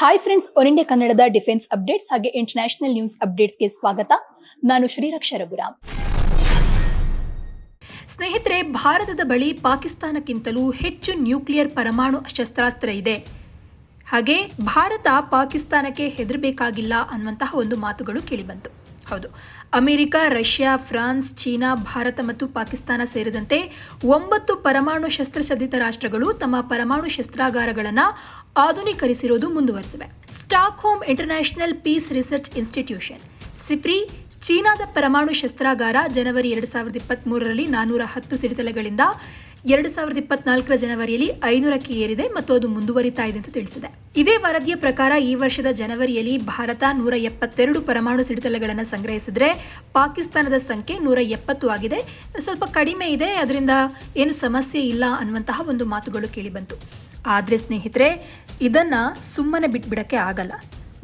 Hi friends one India ಕನ್ನಡದ defence updates ಹಾಗೆ international news ಅಪ್ಡೇಟ್ಸ್ಗೆ ಸ್ವಾಗತ. ನಾನು ಶ್ರೀರಕ್ಷ ರಘುರಾಮ್. ಸ್ನೇಹಿತರೆ, ಭಾರತದ ಬಳಿ ಪಾಕಿಸ್ತಾನಕ್ಕಿಂತಲೂ ಹೆಚ್ಚು ನ್ಯೂಕ್ಲಿಯರ್ ಪರಮಾಣು ಶಸ್ತ್ರಾಸ್ತ್ರ ಇದೆ. ಹಾಗೆ ಭಾರತ ಪಾಕಿಸ್ತಾನಕ್ಕೆ ಹೆದರಬೇಕಾಗಿಲ್ಲ ಅನ್ನುವಂತಹ ಒಂದು ಮಾತುಗಳು ಕೇಳಿಬಂತು. ಹೌದು, America, Russia, France, China, Bharat ಮತ್ತು ಪಾಕಿಸ್ತಾನ ಸೇರಿದಂತೆ ಒಂಬತ್ತು ಪರಮಾಣು ಶಸ್ತ್ರಸಜ್ಜಿತ ರಾಷ್ಟ್ರಗಳು ತಮ್ಮ ಪರಮಾಣು ಶಸ್ತ್ರಾಗಾರಗಳನ್ನು ಆಧುನೀಕರಿಸಿರೋದು ಮುಂದುವರೆಸಿವೆ. Stockholm international peace research institution, SIPRI, ಚೀನಾದ ಪರಮಾಣು ಶಸ್ತ್ರಾಗಾರ ಜನವರಿ ಎರಡು ಸಾವಿರದ ಇಪ್ಪತ್ತ್ ಮೂರರಲ್ಲಿ ನಾನೂರ ಹತ್ತು ಸಿಡಿತಲೆಗಳಿಂದ ಎರಡು ಸಾವಿರದ ಇಪ್ಪತ್ನಾಲ್ಕರ ಜನವರಿಯಲ್ಲಿ ಐನೂರಕ್ಕೆ ಏರಿದೆ ಮತ್ತು ಅದು ಮುಂದುವರಿತಾ ಇದೆ ಅಂತ ತಿಳಿಸಿದೆ. ಇದೇ ವರದಿಯ ಪ್ರಕಾರ ಈ ವರ್ಷದ ಜನವರಿಯಲ್ಲಿ ಭಾರತ ನೂರ ಎಪ್ಪತ್ತೆರಡು ಪರಮಾಣು ಸಿಡಿತಲೆಗಳನ್ನು ಸಂಗ್ರಹಿಸಿದರೆ ಪಾಕಿಸ್ತಾನದ ಸಂಖ್ಯೆ ನೂರ ಎಪ್ಪತ್ತು ಆಗಿದೆ. ಸ್ವಲ್ಪ ಕಡಿಮೆ ಇದೆ, ಅದರಿಂದ ಏನು ಸಮಸ್ಯೆ ಇಲ್ಲ ಅನ್ನುವಂತಹ ಒಂದು ಮಾತುಗಳು ಕೇಳಿಬಂತು. ಆದರೆ ಸ್ನೇಹಿತರೆ, ಇದನ್ನು ಸುಮ್ಮನೆ ಬಿಟ್ಬಿಡೋಕ್ಕೆ ಆಗಲ್ಲ.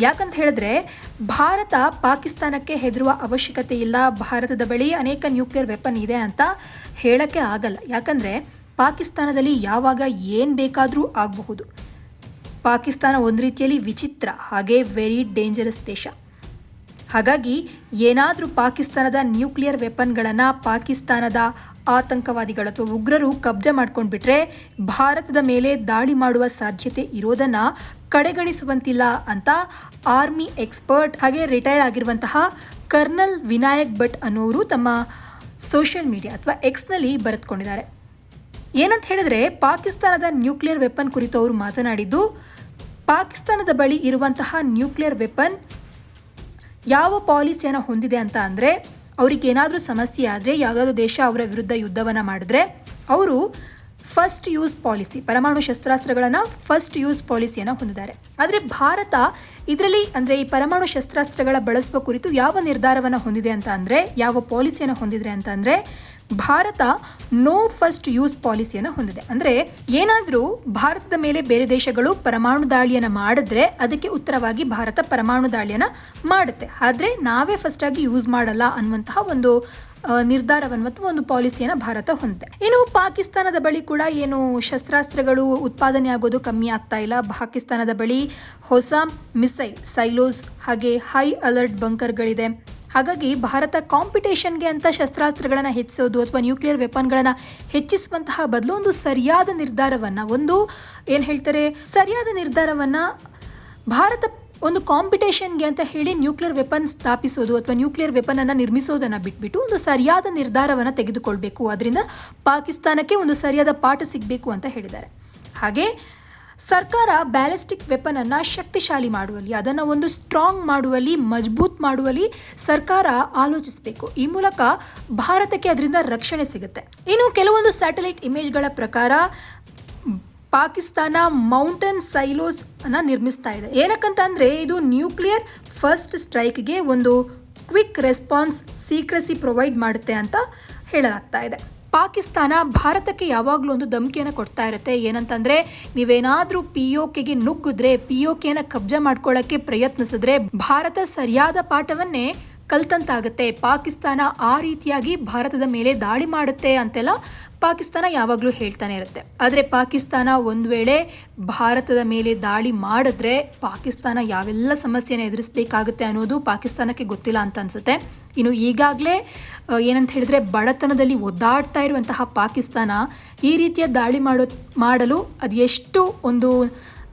ಯಾಕಂತ ಹೇಳಿದ್ರೆ, ಭಾರತ ಪಾಕಿಸ್ತಾನಕ್ಕೆ ಹೆದರುವ ಅವಶ್ಯಕತೆ ಇಲ್ಲ. ಭಾರತದ ಬಳಿ ಅನೇಕ ನ್ಯೂಕ್ಲಿಯರ್ ವೆಪನ್ ಇದೆ ಅಂತ ಹೇಳಕ್ಕೆ ಆಗಲ್ಲ. ಯಾಕಂದರೆ, ಪಾಕಿಸ್ತಾನದಲ್ಲಿ ಯಾವಾಗ ಏನು ಬೇಕಾದರೂ ಆಗಬಹುದು. ಪಾಕಿಸ್ತಾನ ಒಂದು ರೀತಿಯಲ್ಲಿ ವಿಚಿತ್ರ, ಹಾಗೆ ವೆರಿ ಡೇಂಜರಸ್ ದೇಶ. ಹಾಗಾಗಿ, ಏನಾದರೂ ಪಾಕಿಸ್ತಾನದ ನ್ಯೂಕ್ಲಿಯರ್ ವೆಪನ್ಗಳನ್ನು ಪಾಕಿಸ್ತಾನದ ಆತಂಕವಾದಿಗಳು ಅಥವಾ ಉಗ್ರರು ಕಬ್ಜೆ ಮಾಡ್ಕೊಂಡ್ಬಿಟ್ರೆ ಭಾರತದ ಮೇಲೆ ದಾಳಿ ಮಾಡುವ ಸಾಧ್ಯತೆ ಇರೋದನ್ನ ಕಡೆಗಣಿಸುವಂತಿಲ್ಲ ಅಂತ ಆರ್ಮಿ ಎಕ್ಸ್ಪರ್ಟ್ ಹಾಗೆ ರಿಟೈರ್ ಆಗಿರುವಂತಹ ಕರ್ನಲ್ ವಿನಾಯಕ್ ಭಟ್ ಅನ್ನೋರು ತಮ್ಮ ಸೋಷಿಯಲ್ ಮೀಡಿಯಾ ಅಥವಾ ಎಕ್ಸ್ನಲ್ಲಿ ಬರೆದುಕೊಂಡಿದ್ದಾರೆ. ಏನಂತ ಹೇಳಿದ್ರೆ ಪಾಕಿಸ್ತಾನದ ನ್ಯೂಕ್ಲಿಯರ್ ವೆಪನ್ ಕುರಿತು ಅವರು ಮಾತನಾಡಿದ್ದು, ಪಾಕಿಸ್ತಾನದ ಬಳಿ ಇರುವಂತಹ ನ್ಯೂಕ್ಲಿಯರ್ ವೆಪನ್ ಯಾವ ಪಾಲಿಸಿಯನ್ನು ಹೊಂದಿದೆ ಅಂತ ಅಂದರೆ ಅವ್ರಿಗೆ ಏನಾದರೂ ಸಮಸ್ಯೆ ಆದರೆ ಯಾವುದಾದ್ರೂ ದೇಶ ಅವರ ವಿರುದ್ಧ ಯುದ್ಧವನ್ನು ಮಾಡಿದ್ರೆ ಅವರು ಫಸ್ಟ್ ಯೂಸ್ ಪಾಲಿಸಿ ಪರಮಾಣು ಶಸ್ತ್ರಾಸ್ತ್ರಗಳನ್ನು ಫಸ್ಟ್ ಯೂಸ್ ಪಾಲಿಸಿಯನ್ನು ಹೊಂದಿದ್ದಾರೆ. ಆದರೆ ಭಾರತ ಇದರಲ್ಲಿ ಅಂದರೆ ಈ ಪರಮಾಣು ಶಸ್ತ್ರಾಸ್ತ್ರಗಳ ಬಳಸುವ ಕುರಿತು ಯಾವ ನಿರ್ಧಾರವನ್ನು ಹೊಂದಿದೆ ಅಂತ ಅಂದರೆ, ಯಾವ ಪಾಲಿಸಿಯನ್ನು ಹೊಂದಿದೆ ಅಂತ ಅಂದರೆ ಭಾರತ ನೋ ಫಸ್ಟ್ ಯೂಸ್ ಪಾಲಿಸಿಯನ್ನು ಹೊಂದಿದೆ. ಅಂದರೆ ಏನಾದರೂ ಭಾರತದ ಮೇಲೆ ಬೇರೆ ದೇಶಗಳು ಪರಮಾಣು ದಾಳಿಯನ್ನು ಮಾಡಿದ್ರೆ ಅದಕ್ಕೆ ಉತ್ತರವಾಗಿ ಭಾರತ ಪರಮಾಣು ದಾಳಿಯನ್ನು ಮಾಡುತ್ತೆ. ಆದರೆ ನಾವೇ ಫಸ್ಟ್ ಆಗಿ ಯೂಸ್ ಮಾಡಲ್ಲ ಅನ್ನುವಂತಹ ಒಂದು ನಿರ್ಧಾರವನ್ನು ಮತ್ತು ಒಂದು ಪಾಲಿಸಿಯನ್ನು ಭಾರತ ಹೊಂದಿದೆ. ಇನ್ನು ಪಾಕಿಸ್ತಾನದ ಬಳಿ ಕೂಡ ಏನು ಶಸ್ತ್ರಾಸ್ತ್ರಗಳು ಉತ್ಪಾದನೆ ಆಗೋದು ಕಮ್ಮಿ ಆಗ್ತಾ ಇಲ್ಲ. ಪಾಕಿಸ್ತಾನದ ಬಳಿ ಹೊಸ ಮಿಸೈಲ್, ಸೈಲೋಸ್ ಹಾಗೆ ಹೈ ಅಲರ್ಟ್ ಬಂಕರ್ಗಳಿದೆ ಹಾಗಾಗಿ ಭಾರತ ಕಾಂಪಿಟೇಷನ್ಗೆ ಅಂತ ಶಸ್ತ್ರಾಸ್ತ್ರಗಳನ್ನು ಹೆಚ್ಚಿಸೋದು ಅಥವಾ ನ್ಯೂಕ್ಲಿಯರ್ ವೆಪನ್ಗಳನ್ನು ಹೆಚ್ಚಿಸುವಂತಹ ಬದಲು ಒಂದು ಸರಿಯಾದ ನಿರ್ಧಾರವನ್ನು, ಒಂದು ಏನು ಹೇಳ್ತಾರೆ, ಸರಿಯಾದ ನಿರ್ಧಾರವನ್ನು ಭಾರತ ಒಂದು ಕಾಂಪಿಟೇಷನ್ಗೆ ಅಂತ ಹೇಳಿ ನ್ಯೂಕ್ಲಿಯರ್ ವೆಪನ್ ಸ್ಥಾಪಿಸೋದು ಅಥವಾ ನ್ಯೂಕ್ಲಿಯರ್ ವೆಪನ್ ಅನ್ನು ನಿರ್ಮಿಸೋದನ್ನು ಬಿಟ್ಬಿಟ್ಟು ಒಂದು ಸರಿಯಾದ ನಿರ್ಧಾರವನ್ನು ತೆಗೆದುಕೊಳ್ಬೇಕು. ಅದರಿಂದ ಪಾಕಿಸ್ತಾನಕ್ಕೆ ಒಂದು ಸರಿಯಾದ ಪಾಠ ಸಿಗಬೇಕು ಅಂತ ಹೇಳಿದ್ದಾರೆ. ಹಾಗೆ ಸರ್ಕಾರ ಬ್ಯಾಲಿಸ್ಟಿಕ್ ವೆಪನ್ ಅನ್ನ ಶಕ್ತಿಶಾಲಿ ಮಾಡುವಲ್ಲಿ, ಅದನ್ನು ಒಂದು ಸ್ಟ್ರಾಂಗ್ ಮಾಡುವಲ್ಲಿ, ಮಜಬೂತ್ ಮಾಡುವಲ್ಲಿ ಸರ್ಕಾರ ಆಲೋಚಿಸಬೇಕು. ಈ ಮೂಲಕ ಭಾರತಕ್ಕೆ ಅದರಿಂದ ರಕ್ಷಣೆ ಸಿಗುತ್ತೆ. ಇನ್ನು ಕೆಲವೊಂದು ಸ್ಯಾಟಲೈಟ್ ಇಮೇಜ್ಗಳ ಪ್ರಕಾರ, ಪಾಕಿಸ್ತಾನ ಮೌಂಟನ್ ಸೈಲೋಸ್ ಅನ್ನು ನಿರ್ಮಿಸ್ತಾ ಇದೆ. ಏನಕ್ಕಂತ ಅಂದರೆ ಇದು ನ್ಯೂಕ್ಲಿಯರ್ ಫಸ್ಟ್ ಸ್ಟ್ರೈಕ್ಗೆ ಒಂದು ಕ್ವಿಕ್ ರೆಸ್ಪಾನ್ಸ್ ಸೀಕ್ರೆಸಿ ಪ್ರೊವೈಡ್ ಮಾಡುತ್ತೆ ಅಂತ ಹೇಳಲಾಗ್ತಾ ಇದೆ. ಪಾಕಿಸ್ತಾನ ಭಾರತಕ್ಕೆ ಯಾವಾಗಲೂ ಒಂದು ಧಮಕಿಯನ್ನು ಕೊಡ್ತಾ ಇರುತ್ತೆ. ಏನಂತಂದ್ರೆ, ನೀವೇನಾದರೂ ಪಿ ಒ ಕೆಗೆ ನುಗ್ಗಿದ್ರೆ ಪಿ ಒ ಕೆನ ಕಬ್ಜಾ ಮಾಡ್ಕೊಳ್ಳೋಕ್ಕೆ ಪ್ರಯತ್ನಿಸಿದ್ರೆ, ಭಾರತ ಸರಿಯಾದ ಪಾಠವನ್ನೇ ಕಲ್ತಂತಾಗುತ್ತೆ. ಪಾಕಿಸ್ತಾನ ಆ ರೀತಿಯಾಗಿ ಭಾರತದ ಮೇಲೆ ದಾಳಿ ಮಾಡುತ್ತೆ ಅಂತೆಲ್ಲ ಪಾಕಿಸ್ತಾನ ಯಾವಾಗಲೂ ಹೇಳ್ತಾನೆ ಇರುತ್ತೆ. ಆದರೆ ಪಾಕಿಸ್ತಾನ ಒಂದು ವೇಳೆ ಭಾರತದ ಮೇಲೆ ದಾಳಿ ಮಾಡಿದ್ರೆ ಪಾಕಿಸ್ತಾನ ಯಾವೆಲ್ಲ ಸಮಸ್ಯೆನ ಎದುರಿಸಬೇಕಾಗುತ್ತೆ ಅನ್ನೋದು ಪಾಕಿಸ್ತಾನಕ್ಕೆ ಗೊತ್ತಿಲ್ಲ ಅಂತ ಅನ್ಸುತ್ತೆ. ಇನ್ನು ಈಗಾಗಲೇ ಏನಂತ ಹೇಳಿದ್ರೆ ಬಡತನದಲ್ಲಿ ಒದ್ದಾಡ್ತಾ ಇರುವಂತಹ ಪಾಕಿಸ್ತಾನ ಈ ರೀತಿಯ ದಾಳಿ ಮಾಡೋ, ಮಾಡಲು ಅದು ಎಷ್ಟು ಒಂದು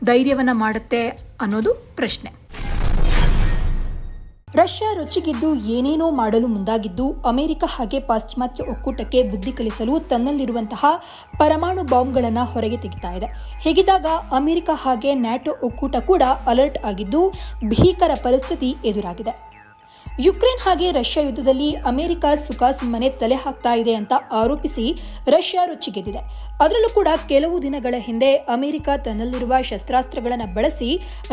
ಧೈರ್ಯವನ್ನು ಮಾಡುತ್ತೆ ಅನ್ನೋದು ಪ್ರಶ್ನೆ. ರಷ್ಯಾ ರೊಚ್ಚಿಗಿದ್ದು ಏನೇನೋ ಮಾಡಲು ಮುಂದಾಗಿದ್ದು ಅಮೆರಿಕ ಹಾಗೆ ಪಾಶ್ಚಿಮಾತ್ಯ ಒಕ್ಕೂಟಕ್ಕೆ ಬುದ್ಧಿ ಕಲಿಸಲು ತನ್ನಲ್ಲಿರುವಂತಹ ಪರಮಾಣು ಬಾಂಬ್ಗಳನ್ನು ಹೊರಗೆ ತೆಗಿತಾ ಇದೆ. ಹೀಗಿದ್ದಾಗ ಅಮೆರಿಕ ಹಾಗೆ ನ್ಯಾಟೋ ಒಕ್ಕೂಟ ಕೂಡ ಅಲರ್ಟ್ ಆಗಿದ್ದು ಭೀಕರ ಪರಿಸ್ಥಿತಿ ಎದುರಾಗಿದೆ. ಯುಕ್ರೇನ್ ಹಾಗೆ ರಷ್ಯಾ ಯುದ್ಧದಲ್ಲಿ ಅಮೆರಿಕ ಸುಖಾಸುಮ್ಮನೆ ತಲೆ ಹಾಕ್ತಾ ಇದೆ ಅಂತ ಆರೋಪಿಸಿ ರಷ್ಯಾ ರೊಚ್ಚಿಗೆದ್ದಿದೆ. ಅದರಲ್ಲೂ ಕೂಡ ಕೆಲವು ದಿನಗಳ ಹಿಂದೆ ಅಮೆರಿಕ ತನ್ನಲ್ಲಿರುವ ಶಸ್ತ್ರಾಸ್ತ್ರಗಳನ್ನು ಬಳಸಿ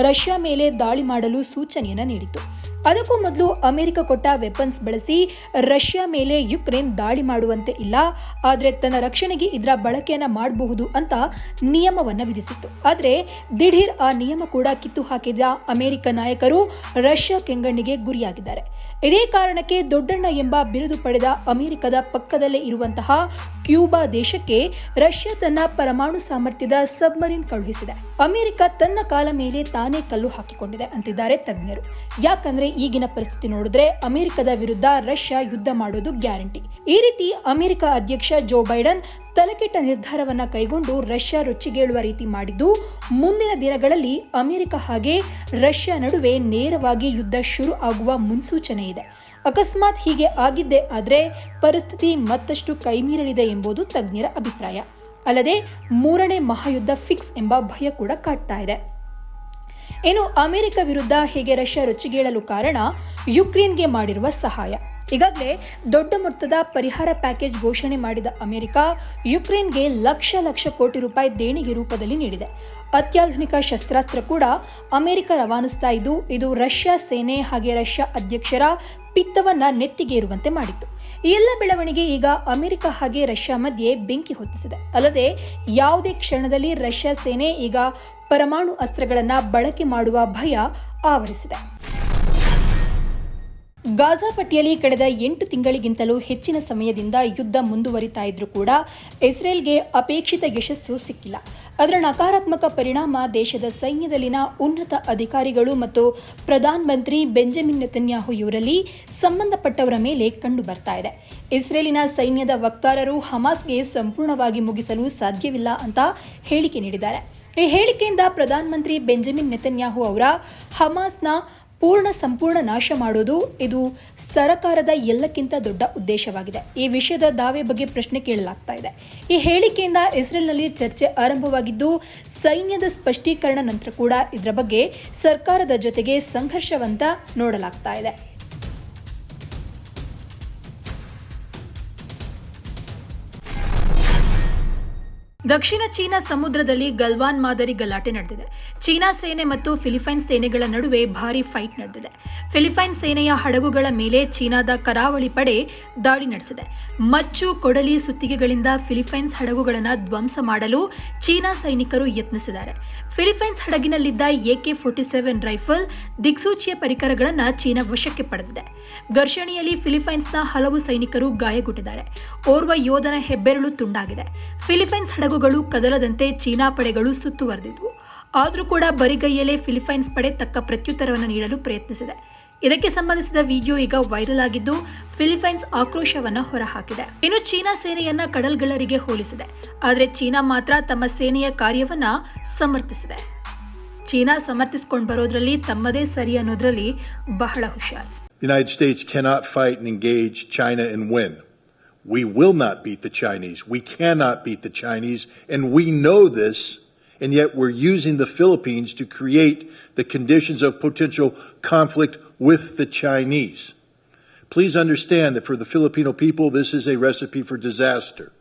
ರಷ್ಯಾ ಮೇಲೆ ದಾಳಿ ಮಾಡಲು ಸೂಚನೆಯನ್ನು ನೀಡಿತು ಅದಕ್ಕೂ ಮೊದಲು ಅಮೆರಿಕ ಕೊಟ್ಟ ವೆಪನ್ಸ್ ಬಳಸಿ ರಷ್ಯಾ ಮೇಲೆ ಯುಕ್ರೇನ್ ದಾಳಿ ಮಾಡುವಂತೆ ಇಲ್ಲ. ಆದರೆ ತನ್ನ ರಕ್ಷಣೆಗೆ ಇದರ ಬಳಕೆಯನ್ನು ಮಾಡಬಹುದು ಅಂತ ನಿಯಮವನ್ನು ವಿಧಿಸಿತ್ತು. ಆದರೆ ದಿಢೀರ್ ಆ ನಿಯಮ ಕೂಡ ಕಿತ್ತು ಹಾಕಿದ ಅಮೆರಿಕ ನಾಯಕರು ರಷ್ಯಾ ಕೆಂಗಣ್ಣಿಗೆ ಗುರಿಯಾಗಿದ್ದಾರೆ. ಇದೇ ಕಾರಣಕ್ಕೆ ದೊಡ್ಡಣ್ಣ ಎಂಬ ಬಿರುದು ಪಡೆದ ಅಮೆರಿಕದ ಪಕ್ಕದಲ್ಲೇ ಇರುವಂತಹ ಕ್ಯೂಬಾ ದೇಶಕ್ಕೆ ರಷ್ಯಾ ತನ್ನ ಪರಮಾಣು ಸಾಮರ್ಥ್ಯದ ಸಬ್ಮರೀನ್ ಕಳುಹಿಸಿದೆ. ಅಮೆರಿಕ ತನ್ನ ಕಾಲ ಮೇಲೆ ತಾನೇ ಕಲ್ಲು ಹಾಕಿಕೊಂಡಿದೆ ಅಂತಿದ್ದಾರೆ ತಜ್ಞರು. ಯಾಕಂದ್ರೆ ಈಗಿನ ಪರಿಸ್ಥಿತಿ ನೋಡಿದ್ರೆ ಅಮೆರಿಕದ ವಿರುದ್ಧ ರಷ್ಯಾ ಯುದ್ಧ ಮಾಡೋದು ಗ್ಯಾರಂಟಿ. ಈ ರೀತಿ ಅಮೆರಿಕ ಅಧ್ಯಕ್ಷ ಜೋ ಬೈಡನ್ ತಲೆಕೆಟ್ಟ ನಿರ್ಧಾರವನ್ನ ಕೈಗೊಂಡು ರಷ್ಯಾ ರೊಚ್ಚಿಗೇಳುವ ರೀತಿ ಮಾಡಿದ್ದು, ಮುಂದಿನ ದಿನಗಳಲ್ಲಿ ಅಮೆರಿಕ ಹಾಗೆ ರಷ್ಯಾ ನಡುವೆ ನೇರವಾಗಿ ಯುದ್ಧ ಶುರು ಆಗುವ ಮುನ್ಸೂಚನೆ ಇದೆ. ಅಕಸ್ಮಾತ್ ಹೀಗೆ ಆಗಿದ್ದೇ ಆದರೆ ಪರಿಸ್ಥಿತಿ ಮತ್ತಷ್ಟು ಕೈಮೀರಲಿದೆ ಎಂಬುದು ತಜ್ಞರ ಅಭಿಪ್ರಾಯ. ಅಲ್ಲದೆ ಮೂರನೇ ಮಹಾಯುದ್ಧ ಫಿಕ್ಸ್ ಎಂಬ ಭಯ ಕೂಡ ಕಾಡ್ತಾ ಇದೆ. ಇನ್ನು ಅಮೆರಿಕ ವಿರುದ್ಧ ಹೇಗೆ ರಷ್ಯಾ ರೊಚ್ಚಿಗೇಳಲು ಕಾರಣ ಯುಕ್ರೇನ್ಗೆ ಮಾಡಿರುವ ಸಹಾಯ. ಈಗಾಗಲೇ ದೊಡ್ಡ ಮೊತ್ತದ ಪರಿಹಾರ ಪ್ಯಾಕೇಜ್ ಘೋಷಣೆ ಮಾಡಿದ ಅಮೆರಿಕ, ಯುಕ್ರೇನ್ಗೆ ಲಕ್ಷ ಲಕ್ಷ ಕೋಟಿ ರೂಪಾಯಿ ದೇಣಿಗೆ ರೂಪದಲ್ಲಿ ನೀಡಿದೆ. ಅತ್ಯಾಧುನಿಕ ಶಸ್ತ್ರಾಸ್ತ್ರ ಕೂಡ ಅಮೆರಿಕ ರವಾನಿಸ್ತಾ ಇದ್ದು, ಇದು ರಷ್ಯಾ ಸೇನೆ ಹಾಗೆ ರಷ್ಯಾ ಅಧ್ಯಕ್ಷರ ಪಿತ್ತವನ್ನ ನೆತ್ತಿಗೇರುವಂತೆ ಮಾಡಿತ್ತು. ಈ ಎಲ್ಲ ಬೆಳವಣಿಗೆ ಈಗ ಅಮೆರಿಕ ಹಾಗೆ ರಷ್ಯಾ ಮಧ್ಯೆ ಬೆಂಕಿ ಹೊತ್ತಿಸಿದೆ. ಅಲ್ಲದೆ, ಯಾವುದೇ ಕ್ಷಣದಲ್ಲಿ ರಷ್ಯಾ ಸೇನೆ ಈಗ ಪರಮಾಣು ಅಸ್ತ್ರಗಳನ್ನು ಬಳಕೆ ಮಾಡುವ ಭಯ ಆವರಿಸಿದೆ. ಗಾಜಾ ಪಟ್ಟಿಯಲ್ಲಿ ಕಳೆದ ಎಂಟು ತಿಂಗಳಿಗಿಂತಲೂ ಹೆಚ್ಚಿನ ಸಮಯದಿಂದ ಯುದ್ಧ ಮುಂದುವರಿತಾ ಇದ್ರೂ ಕೂಡ ಇಸ್ರೇಲ್ಗೆ ಅಪೇಕ್ಷಿತ ಯಶಸ್ಸು ಸಿಕ್ಕಿಲ್ಲ. ಅದರ ನಕಾರಾತ್ಮಕ ಪರಿಣಾಮ ದೇಶದ ಸೈನ್ಯದಲ್ಲಿನ ಉನ್ನತ ಅಧಿಕಾರಿಗಳು ಮತ್ತು ಪ್ರಧಾನಮಂತ್ರಿ ಬೆಂಜಮಿನ್ ನೆತನ್ಯಾಹು ಇವರಲ್ಲಿ ಸಂಬಂಧಪಟ್ಟವರ ಮೇಲೆ ಕಂಡು ಬರ್ತಾ ಇದೆ. ಇಸ್ರೇಲಿನ ಸೈನ್ಯದ ವಕ್ತಾರರು ಹಮಾಸ್ಗೆ ಸಂಪೂರ್ಣವಾಗಿ ಮುಗಿಸಲು ಸಾಧ್ಯವಿಲ್ಲ ಅಂತ ಹೇಳಿಕೆ ನೀಡಿದ್ದಾರೆ. ಈ ಹೇಳಿಕೆಯಿಂದ ಪ್ರಧಾನಮಂತ್ರಿ ಬೆಂಜಮಿನ್ ನೆತನ್ಯಾಹು ಅವರ ಹಮಾಸ್ನ ಪೂರ್ಣ ಸಂಪೂರ್ಣ ನಾಶ ಮಾಡೋದು ಇದು ಸರಕಾರದ ಎಲ್ಲಕ್ಕಿಂತ ದೊಡ್ಡ ಉದ್ದೇಶವಾಗಿದೆ. ಈ ವಿಷಯದ ದಾವೆ ಬಗ್ಗೆ ಪ್ರಶ್ನೆ ಕೇಳಲಾಗ್ತಾ ಇದೆ. ಈ ಹೇಳಿಕೆಯಿಂದ ಇಸ್ರೇಲ್ನಲ್ಲಿ ಚರ್ಚೆ ಆರಂಭವಾಗಿದ್ದು, ಸೈನ್ಯದ ಸ್ಪಷ್ಟೀಕರಣ ನಂತರ ಕೂಡ ಇದರ ಬಗ್ಗೆ ಸರ್ಕಾರದ ಜೊತೆಗೆ ಸಂಘರ್ಷವಂತ ನೋಡಲಾಗ್ತಾ ಇದೆ. ದಕ್ಷಿಣ ಚೀನಾ ಸಮುದ್ರದಲ್ಲಿ ಗಲ್ವಾನ್ ಮಾದರಿ ಗಲಾಟೆ ನಡೆದಿದೆ. ಚೀನಾ ಸೇನೆ ಮತ್ತು ಫಿಲಿಪೈನ್ಸ್ ಸೇನೆಗಳ ನಡುವೆ ಭಾರಿ ಫೈಟ್ ನಡೆದಿದೆ. ಫಿಲಿಪೈನ್ ಸೇನೆಯ ಹಡಗುಗಳ ಮೇಲೆ ಚೀನಾದ ಕರಾವಳಿ ಪಡೆ ದಾಳಿ ನಡೆಸಿದೆ. ಮಚ್ಚು, ಕೊಡಲಿ ಸುತ್ತಿಗೆಗಳಿಂದ ಫಿಲಿಪೈನ್ಸ್ ಹಡಗುಗಳನ್ನು ಧ್ವಂಸ ಮಾಡಲು ಚೀನಾ ಸೈನಿಕರು ಯತ್ನಿಸಿದ್ದಾರೆ. ಫಿಲಿಪೈನ್ಸ್ ಹಡಗಿನಲ್ಲಿದ್ದ ಎಕೆ ಫೋರ್ಟಿ ಸೆವೆನ್ ರೈಫಲ್ ದಿಕ್ಸೂಚಿಯ ಪರಿಕರಗಳನ್ನು ಚೀನಾ ವಶಕ್ಕೆ ಪಡೆದಿದೆ. ಘರ್ಷಣೆಯಲ್ಲಿ ಫಿಲಿಪೈನ್ಸ್ನ ಹಲವು ಸೈನಿಕರು ಗಾಯಗೊಂಡಿದ್ದಾರೆ. ಓರ್ವ ಯೋಧನ ಹೆಬ್ಬೆರಳು ತುಂಡಾಗಿದೆ. ಫಿಲಿಪೈನ್ಸ್ ಹಡಗುಗಳು ಕದಲದಂತೆ ಚೀನಾ ಪಡೆಗಳು ಸುತ್ತುವರೆದಿದ್ವು. ಆದರೂ ಕೂಡ ಬರಿಗೈಯಲ್ಲೇ ಫಿಲಿಪೈನ್ಸ್ ಪಡೆ ತಕ್ಕ ಪ್ರತ್ಯುತ್ತರವನ್ನು ನೀಡಲು ಪ್ರಯತ್ನಿಸಿದೆ. ಇದಕ್ಕೆ ಸಂಬಂಧಿಸಿದ ವಿಡಿಯೋ ಈಗ ವೈರಲ್ ಆಗಿದ್ದು, ಫಿಲಿಪೈನ್ಸ್ ಆಕ್ರೋಶವನ್ನ ಹೊರಹಾಕಿದೆ. ಇನ್ನು ಚೀನಾ ಸೇನೆಯನ್ನ ಕಡಲ್ಗಳರಿಗೆ ಹೋಲಿಸಿದೆ. ಆದರೆ ಚೀನಾ ಮಾತ್ರ ತಮ್ಮ ಸೇನೆಯ ಕಾರ್ಯವನ್ನ ಸಮರ್ಥಿಸಿದೆ. ಚೀನಾ ಸಮರ್ಥಿಸಿಕೊಂಡು ಬರೋದ್ರಲ್ಲಿ ತಮ್ಮದೇ ಸರಿ ಅನ್ನೋದ್ರಲ್ಲಿ ಬಹಳ ಹುಷಾರ್. We will not beat the Chinese. We cannot beat the Chinese, and we know this, and yet we're using the Philippines to create the conditions of potential conflict with the Chinese. Please understand that for the Filipino people, this is a recipe for disaster.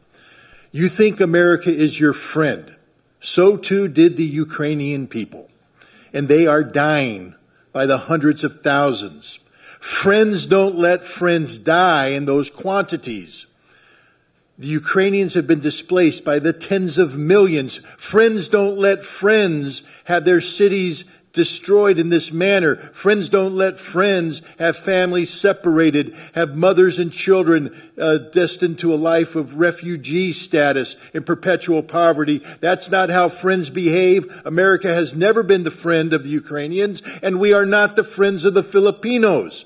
You think America is your friend. So too did the Ukrainian people. And they are dying by the hundreds of thousands. Friends don't let friends die in those quantities. The Ukrainians have been displaced by the tens of millions. Friends don't let friends have their cities destroyed in this manner. Friends don't let friends have families separated, have mothers and children uh, destined to a life of refugee status in perpetual poverty. That's not how friends behave. America has never been the friend of the Ukrainians, and we are not the friends of the Filipinos.